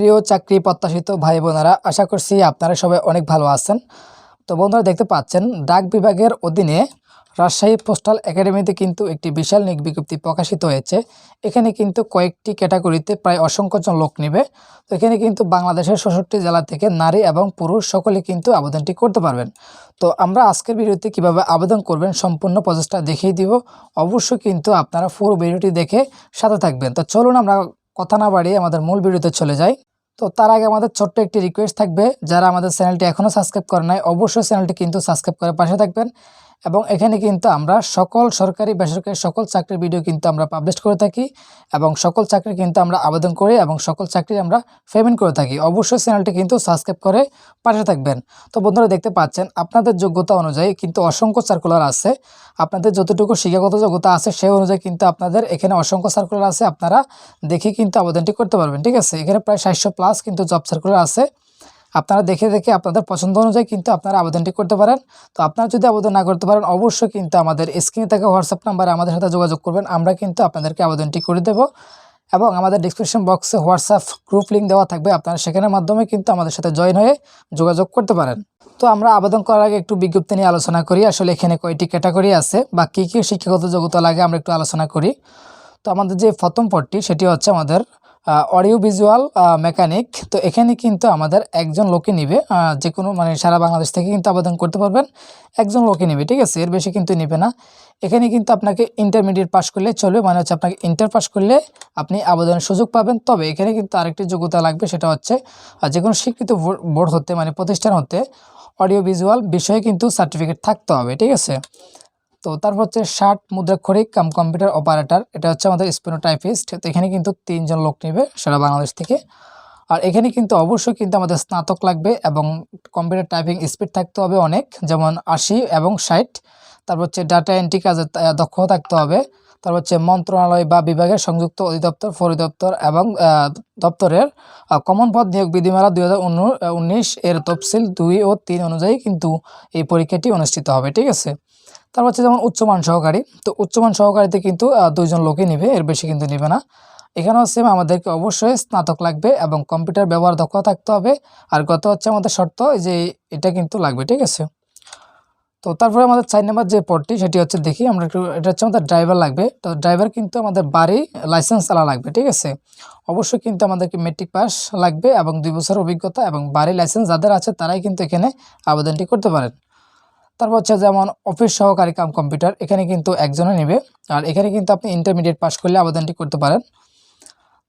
প্রিয় চাকরি প্রত্যাশিত ভাই বোনেরা আশা করছি আপনারা সবাই অনেক ভালো আছেন। তো বন্ধুরা দেখতে পাচ্ছেন, ডাক বিভাগের অধীনে রাজশাহী পোস্টাল একাডেমিতে কিন্তু একটি বিশাল নিয়োগ বিজ্ঞপ্তি প্রকাশিত হয়েছে। এখানে কিন্তু কয়েকটি ক্যাটাগরিতে প্রায় অসংখ্যজন লোক নেবে। তো এখানে কিন্তু বাংলাদেশের ষষ্ঠটি জেলা থেকে নারী এবং পুরুষ সকলে কিন্তু আবেদনটি করতে পারবেন। তো আমরা আজকের ভিডিওতে কীভাবে আবেদন করবেন সম্পূর্ণ প্রচেষ্টা দেখিয়ে দিব। অবশ্যই কিন্তু আপনারা পুরো ভিডিওটি দেখে সাথে থাকবেন। তো চলুন আমরা কথা না বাড়িয়ে আমাদের মূল ভিডিওতে চলে যাই। তো তার আগে আমাদের ছোট্ট একটি রিকোয়েস্ট থাকবে, যারা আমাদের চ্যানেলটি এখনও সাবস্ক্রাইব করে নাই, অবশ্যই চ্যানেলটি কিন্তু সাবস্ক্রাইব করে পাশে থাকবেন। এবং এখানে কিন্তু আমরা সকল সরকারি, বেসরকারি সকল চাকরির ভিডিও কিন্তু আমরা পাবলিশ করে থাকি এবং সকল চাকরি কিন্তু আমরা আবেদন করি এবং সকল চাকরি আমরা পেমেন্ট করে থাকি। অবশ্যই চ্যানেলটি কিন্তু সাবস্ক্রাইব করে পাশে থাকবেন। তো বন্ধুরা দেখতে পাচ্ছেন, আপনাদের যোগ্যতা অনুযায়ী কিন্তু অসংখ্য সার্কুলার আছে। আপনাদের যতটুকু শিক্ষাগত যোগ্যতা আছে সেই অনুযায়ী কিন্তু আপনাদের এখানে অসংখ্য সার্কুলার আছে। আপনারা দেখে কিন্তু আবেদনটি করতে পারবেন, ঠিক আছে? এখানে প্রায় সাতশো প্লাস কিন্তু জব সার্কুলার আছে। আপনারা দেখে দেখে আপনাদের পছন্দ অনুযায়ী কিন্তু আপনারা আবেদনটি করতে পারেন। তো আপনারা যদি আবেদন না করতে পারেন, অবশ্যই কিন্তু আমাদের স্ক্রিনে থাকা হোয়াটসঅ্যাপ নাম্বারে আমাদের সাথে যোগাযোগ করবেন। আমরা কিন্তু আপনাদেরকে আবেদনটি করে দেব এবং আমাদের ডিসক্রিপশন বক্সে হোয়াটসঅ্যাপ গ্রুপ লিঙ্ক দেওয়া থাকবে। আপনারা সেখানের মাধ্যমে কিন্তু আমাদের সাথে জয়েন হয়ে যোগাযোগ করতে পারেন। তো আমরা আবেদন করার আগে একটু বিজ্ঞপ্তি নিয়ে আলোচনা করি। আসলে এখানে কয়টি ক্যাটাগরি আছে বা কী কী শিক্ষাগত যোগ্যতা লাগে আমরা একটু আলোচনা করি। তো আমাদের যে প্রথম পদটি সেটি হচ্ছে আমাদের অডিও ভিজুয়াল মেকানিক তো এখানে কিন্তু আমাদের একজন লোকে নিবে যে কোনো মানে সারা বাংলাদেশ থেকে কিন্তু আবেদন করতে পারবেন, একজন লোকে নিবে, ঠিক আছে? এর বেশি কিন্তু নিবে না। এখানে কিন্তু আপনাকে ইন্টারমিডিয়েট পাস করলে চলবে মানে হচ্ছে আপনাকে ইন্টার পাস করলে আপনি আবেদনের সুযোগ পাবেন। তবে এখানে কিন্তু আরেকটি যোগ্যতা লাগবে, সেটা হচ্ছে যে কোনো স্বীকৃত বোর্ড হতে মানে প্রতিষ্ঠান হতে অডিও ভিজুয়াল বিষয়ে কিন্তু সার্টিফিকেট থাকতে হবে, ঠিক আছে? তো তারপর হচ্ছে ষাট মুদ্রাক্ষরিক কাম কম্পিউটার অপারেটর, এটা হচ্ছে আমাদের স্পেনোটাইপিস্ট। তো এখানে কিন্তু তিনজন লোক নেবে সারা বাংলাদেশ থেকে। আর এখানে কিন্তু অবশ্যই কিন্তু আমাদের স্নাতক লাগবে এবং কম্পিউটার টাইপিং স্পিড থাকতে হবে অনেক, যেমন আশি এবং ষাট। তারপর হচ্ছে ডাটা এন্ট্রি কাজে দক্ষ থাকতে হবে। তারপর হচ্ছে মন্ত্রণালয় বা বিভাগের সংযুক্ত অধিদপ্তর, পরিদপ্তর এবং দপ্তরের কমন পদ নিয়োগ বিধিমালা দুই হাজার উনিশ এর তফসিল দুই ও তিন অনুযায়ী কিন্তু এই পরীক্ষাটি অনুষ্ঠিত হবে, ঠিক আছে? তারপর হচ্ছে যেমন উচ্চমান সহকারী, তো উচ্চমান সহকারীতে কিন্তু দুইজন লোকই নেবে, এর বেশি কিন্তু নেবে না। এখানেও সেম আমাদেরকে অবশ্যই স্নাতক লাগবে এবং কম্পিউটার ব্যবহার দক্ষতা থাকতে হবে। আর গত হচ্ছে আমাদের শর্ত, যে এটা কিন্তু লাগবে, ঠিক আছে? তো তারপরে আমাদের চার নম্বর যে পদটি, সেটি হচ্ছে দেখি, আমরা একটু, এটা হচ্ছে আমাদের ড্রাইভার লাগবে। তো ড্রাইভার কিন্তু আমাদের বাড়ি লাইসেন্স চালা লাগবে, ঠিক আছে? অবশ্যই কিন্তু আমাদেরকে মেট্রিক পাস লাগবে এবং দুই বছর অভিজ্ঞতা এবং বাড়ি লাইসেন্স যাদের আছে, তারাই কিন্তু এখানে আবেদনটি করতে পারেন। তারপর হচ্ছে যেমন অফিস সহকারী কাম কম্পিউটার এখানে কিন্তু একজনে নেবে। আর এখানে কিন্তু আপনি ইন্টারমিডিয়েট পাস করলে আবেদনটি করতে পারেন।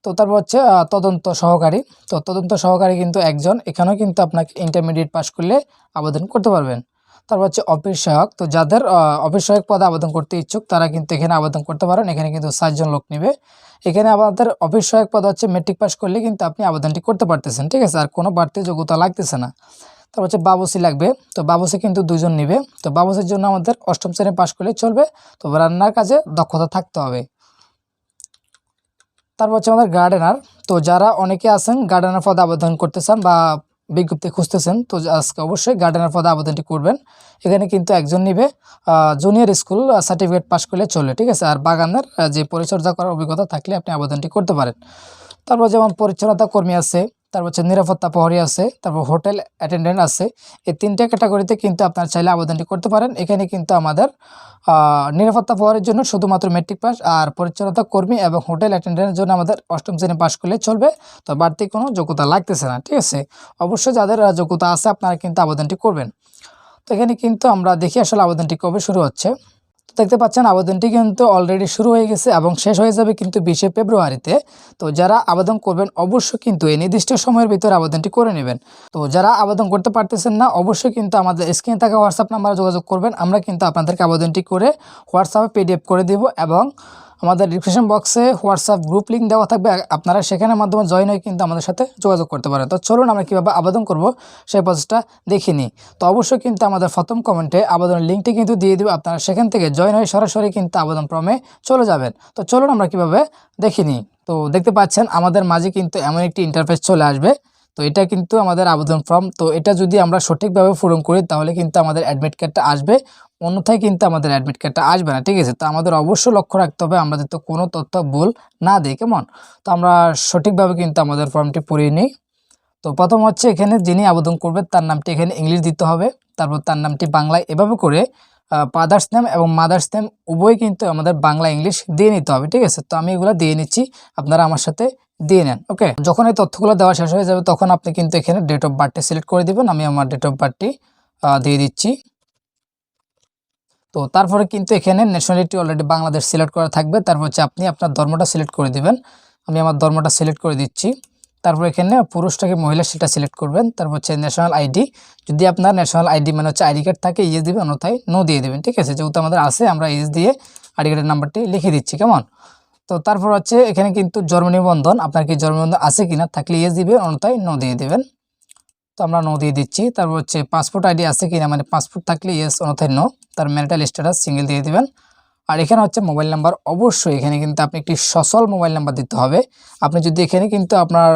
তো তারপর হচ্ছে তদন্ত সহকারী। তো তদন্ত সহকারী কিন্তু একজন, এখানেও কিন্তু আপনাকে ইন্টারমিডিয়েট পাস করলে আবেদন করতে পারবেন। তারপর হচ্ছে অফিস সহায়ক। তো যাদের অফিস সহায়ক পদে আবেদন করতে ইচ্ছুক, তারা কিন্তু এখানে আবেদন করতে পারেন। এখানে কিন্তু সাতজন লোক নেবে। এখানে আমাদের অফিস সহায়ক পদ হচ্ছে মেট্রিক পাস করলে কিন্তু আপনি আবেদনটি করতে পারতেছেন, ঠিক আছে? আর কোনো বাড়তি যোগ্যতা লাগতেছে না। তারপর হচ্ছে বাবুসি লাগবে। তো বাবুসি কিন্তু দুজন নেবে। তো বাবুসির জন্য আমাদের অষ্টম শ্রেণি পাশ করলে চলবে। তো রান্নার কাজে দক্ষতা থাকতে হবে। তারপর হচ্ছে আমাদের গার্ডেনার তো যারা অনেকে আছেন গার্ডেনার পদে আবেদন করতে চান বা বিজ্ঞপ্তি খুঁজতেছেন, তো আজকে অবশ্যই গার্ডেনার পদে আবেদনটি করবেন। এখানে কিন্তু একজন নিবে। জুনিয়র স্কুল সার্টিফিকেট পাশ করলে চলে ঠিক আছে? আর বাগানের যে পরিচর্যা করার অভিজ্ঞতা থাকলে আপনি আবেদনটি করতে পারেন। তারপর যেমন পরিচ্ছন্নতা কর্মী আছে তারপর হচ্ছে নিরাপত্তা প্রহরী আছে, তারপর হোটেল অ্যাটেন্ডেন্ট আছে। এই তিনটে ক্যাটাগরিতে কিন্তু আপনার চাইলে আবেদনটি করতে পারেন। এখানে কিন্তু আমাদের নিরাপত্তা প্রহরীর জন্য শুধুমাত্র মেট্রিক পাস আর পরিচ্ছন্নতা কর্মী এবং হোটেল অ্যাটেন্ডেন্টের জন্য আমাদের অষ্টম শ্রেণি পাস করলে চলবে। তো বাড়তি কোনো যোগ্যতা লাগতেছে না, ঠিক আছে? অবশ্যই যাদের যোগ্যতা আছে আপনারা কিন্তু আবেদনটি করবেন। তো এখানে কিন্তু আমরা দেখি আসলে আবেদনটি কবে শুরু হচ্ছে। তো দেখতে পাচ্ছেন, আবেদনটি কিন্তু অলরেডি শুরু হয়ে গেছে এবং শেষ হয়ে যাবে কিন্তু বিশে ফেব্রুয়ারিতে। তো যারা আবেদন করবেন, অবশ্যই কিন্তু এই নির্দিষ্ট সময়ের ভিতরে আবেদনটি করে নেবেন। তো যারা আবেদন করতে পারতেছেন না, অবশ্যই কিন্তু আমাদের স্ক্রিনে থাকা হোয়াটসঅ্যাপ নাম্বারে যোগাযোগ করবেন। আমরা কিন্তু আপনাদেরকে আবেদনটি করে হোয়াটসঅ্যাপে পিডিএফ করে দেব এবং আমাদের ডিসক্রিপশন বক্সে হোয়াটসঅ্যাপ গ্রুপ লিঙ্ক দেওয়া থাকবে। আপনারা সেখানের মাধ্যমে জয়েন হয়ে কিন্তু আমাদের সাথে যোগাযোগ করতে পারেন। তো চলুন আমরা কীভাবে আবেদন করব সেই প্রসেসটা দেখে নিই। তো অবশ্যই কিন্তু আমাদের প্রথম কমেন্টে আবেদনের লিঙ্কটি কিন্তু দিয়ে দেবে। আপনারা সেখান থেকে জয়েন হয়ে সরাসরি কিন্তু আবেদন ফর্মে চলে যাবেন। তো চলুন আমরা কীভাবে দেখে নিই। তো দেখতে পাচ্ছেন, আমাদের মাঝে কিন্তু এমন একটি ইন্টারফেস চলে আসবে। তো এটা কিন্তু আমাদের আবেদন ফর্ম তো এটা যদি আমরা সঠিকভাবে পূরণ করি, তাহলে কিন্তু আমাদের অ্যাডমিট কার্ডটা আসবে। অন্যথায় কিন্তু আমাদের অ্যাডমিট কার্ডটা আসবে না, ঠিক আছে? তো আমাদের অবশ্যই লক্ষ্য রাখতে হবে আমরা যাতে কোনো তথ্য ভুল না দিই, কেমন? তো আমরা সঠিকভাবে কিন্তু আমাদের ফর্মটি পড়িয়ে নিই। তো প্রথম হচ্ছে এখানে যিনি আবেদন করবে তার নামটি এখানে ইংলিশ দিতে হবে। তারপর তার নামটি বাংলায় এভাবে করে ফাদার্স নেম এবং মাদার্স নেম উভয় কিন্তু আমাদের বাংলা, ইংলিশ দিয়ে নিতে হবে, ঠিক আছে? তো আমি এগুলো দিয়ে নিচ্ছি। আপনারা আমার সাথে দিয়ে নেন ওকে যখন এই তথ্যগুলো দেওয়া শেষ হয়ে যাবে, তখন আপনি কিন্তু এখানে ডেট অফ বার্থটি সিলেক্ট করে দিবেন। আমি আমার ডেট অফ বার্থটি দিয়ে দিচ্ছি। তো তারপরে কিন্তু এখানে ন্যাশনালিটি অলরেডি বাংলাদেশ সিলেক্ট করা থাকবে। তারপর হচ্ছে আপনি আপনার ধর্মটা সিলেক্ট করে দিবেন। আমি আমার ধর্মটা সিলেক্ট করে দিচ্ছি। তারপর এখানে পুরুষটাকে মহিলা সেটা সিলেক্ট করবেন। তারপর হচ্ছে ন্যাশনাল আইডি যদি আপনার ন্যাশনাল আইডি মানে হচ্ছে আইডি কার্ড থাকে ইয়েস দিবেন, অন্যথায় নো দিয়ে দেবেন, ঠিক আছে? যেহেতু আমাদের আছে, আমরা ইয়েস দিয়ে আইডি কার্ডের নাম্বারটি লিখে দিচ্ছি, কেমন? তো তারপর হচ্ছে এখানে কিন্তু জন্ম নিবন্ধন, আপনার কি জন্ম নিবন্ধন আছে কিনা থাকলে ইয়েস দিবেন, অন্যথায় নো দিয়ে দেবেন। তো আমরা নো দিয়ে দিচ্ছি। তারপর হচ্ছে পাসপোর্ট আইডি আছে কিনা মানে পাসপোর্ট থাকলে ইয়েস অন্যথায় নো তার ম্যারিটাল স্ট্যাটাস সিঙ্গেল দিয়ে দেবেন। আর এখানে হচ্ছে মোবাইল নাম্বার অবশ্যই এখানে কিন্তু আপনি একটি সচল মোবাইল নাম্বার দিতে হবে। আপনি যদি এখানে কিন্তু আপনার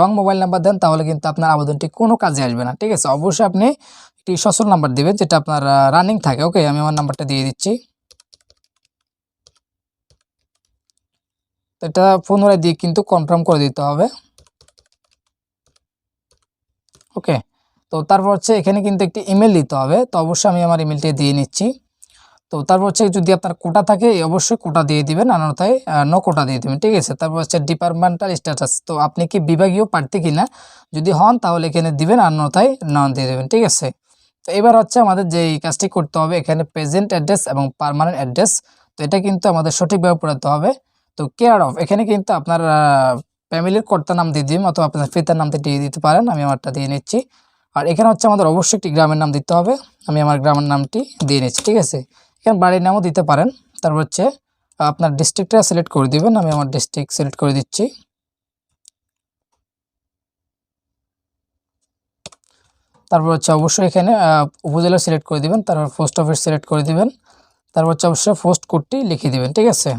রং মোবাইল নাম্বার দেন, তাহলে কিন্তু আপনার আবেদনটি কোনো কাজে আসবে না, ঠিক আছে? অবশ্যই আপনি একটি সচল নাম্বার দিবেন, যেটা আপনার রানিং থাকে। ওকে আমি আমার নাম্বারটা দিয়ে দিচ্ছি। এটা পুনরায় দিয়ে কিন্তু কনফার্ম করে দিতে হবে। ওকে তো তারপর হচ্ছে এখানে কিন্তু একটি ইমেল দিতে হবে। তো অবশ্যই আমি আমার ইমেলটি দিয়ে নিচ্ছি। তো তারপর হচ্ছে যদি আপনার কোটা থাকে অবশ্যই কোটা দিয়ে দিবেন। অন্যথায় নো কোটা দিয়ে দিবেন। ঠিক আছে? তারপর হচ্ছে ডিপার্টমেন্টাল স্ট্যাটাস তো আপনি কি বিভাগীয় প্রার্থী কিনা? যদি হন, তাহলে এখানে দিবেন। অন্যথায় নন দিয়ে দেবেন। ঠিক আছে? তো এবার হচ্ছে আমাদের যেই কাজটি করতে হবে, এখানে প্রেজেন্ট অ্যাড্রেস এবং পারমানেন্ট অ্যাড্রেস তো এটা কিন্তু আমাদের সঠিকভাবে পড়াতে হবে। তো কেয়ার অফ এখানে কিন্তু আপনার ফ্যামিলির কর্তা নাম দিয়ে দিন অথবা আপনার পিতার নামটি দিয়ে দিতে পারেন, আমি আমারটা দিয়ে নিচ্ছি। আর এখানে হচ্ছে আমাদের অবশ্যই একটি গ্রামের নাম দিতে হবে, আমি আমার গ্রামের নামটি দিয়ে নিচ্ছি, ঠিক আছে? এখানে বাড়ির নামও দিতে পারেন, তারপর হচ্ছে, আপনার ডিস্ট্রিক্টটা সিলেক্ট করে দিবেন, আমি আমার ডিস্ট্রিক্ট সিলেক্ট করে দিচ্ছি। তারপর হচ্ছে অবশ্যই এখানে উপজেলা সিলেক্ট করে দিবেন, তারপর পোস্ট অফিস সিলেক্ট করে দিবেন, তারপর হচ্ছে অবশ্যই পোস্ট কোডটি লিখে দিবেন, ঠিক আছে?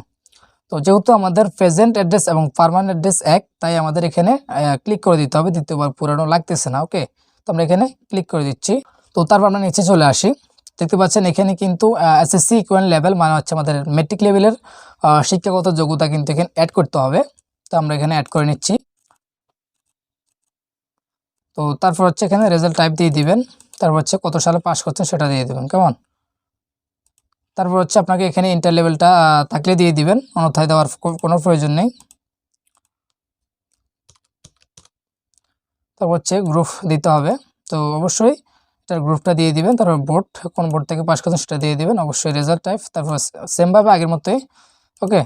তো যেহেতু আমাদের প্রেজেন্ট অ্যাড্রেস এবং পারমানেন্ট অ্যাড্রেস এক, তাই আমাদের এখানে ক্লিক করে দিতে হবে। দ্বিতীয়বার পুরানো লাগতেছে না ওকে তো আমরা এখানে ক্লিক করে দিচ্ছি। তো তারপর আমরা নিচে চলে আসি। দেখতে পাচ্ছেন এখানে কিন্তু এসএসসি ইকুয়াল লেভেল মানে হচ্ছে আমাদের মেট্রিক লেভেলের শিক্ষাগত যোগ্যতা কিন্তু এখানে অ্যাড করতে হবে। তো আমরা এখানে অ্যাড করে নিচ্ছি। তো তারপর হচ্ছে এখানে রেজাল্ট টাইপ দিয়ে দিবেন। তারপর হচ্ছে কত সালে পাস করছেন সেটা দিয়ে দেবেন, কেমন? তারপর হচ্ছে আপনাকে এখানে ইন্টার লেভেলটা থাকলে দিয়ে দিবেন। অন্যথায় দেওয়ার কোনো প্রয়োজন নেই। তারপর হচ্ছে গ্রুপ দিতে হবে। তো অবশ্যই এটার গ্রুপটা দিয়ে দিবেন। তারপর বোর্ড কোন বোর্ড থেকে পাস করছেন সেটা দিয়ে দিবেন। অবশ্যই রেজাল্ট টাইপ তারপর সেমভাবে আগের মতোই। ওকে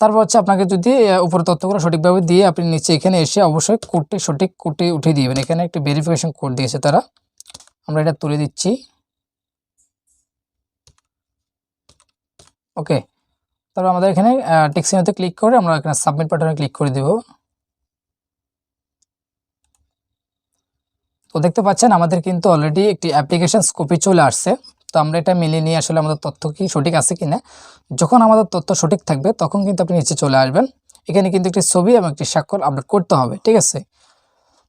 তারপর হচ্ছে আপনাকে যদি উপরে তথ্যগুলো সঠিকভাবে দিয়ে আপনি নিচে এখানে এসে অবশ্যই কোডটি সঠিক কোডটি উঠিয়ে দিবেন। এখানে একটি ভেরিফিকেশন কোড দিয়েছে তারা। আমরা এটা তুলে দিচ্ছি। ওকে। তারপর আমাদের এখানে টেক্সিনোতে ক্লিক করে আমরা এখানে সাবমিট বাটনে ক্লিক করে দেব। তো দেখতে পাচ্ছেন, আমাদের কিন্তু অলরেডি একটি অ্যাপ্লিকেশন কপি চলে আসছে। তো আমরা এটা মিলিয়ে নিয়ে আসলে আমাদের তথ্য কি সঠিক আছে কিনা। যখন আমাদের তথ্য সঠিক থাকবে, তখন কিন্তু আপনি নিচে চলে আসবেন। এখানে কিন্তু একটি ছবি এবং একটি স্বাক্ষর আপলোড করতে হবে, ঠিক আছে?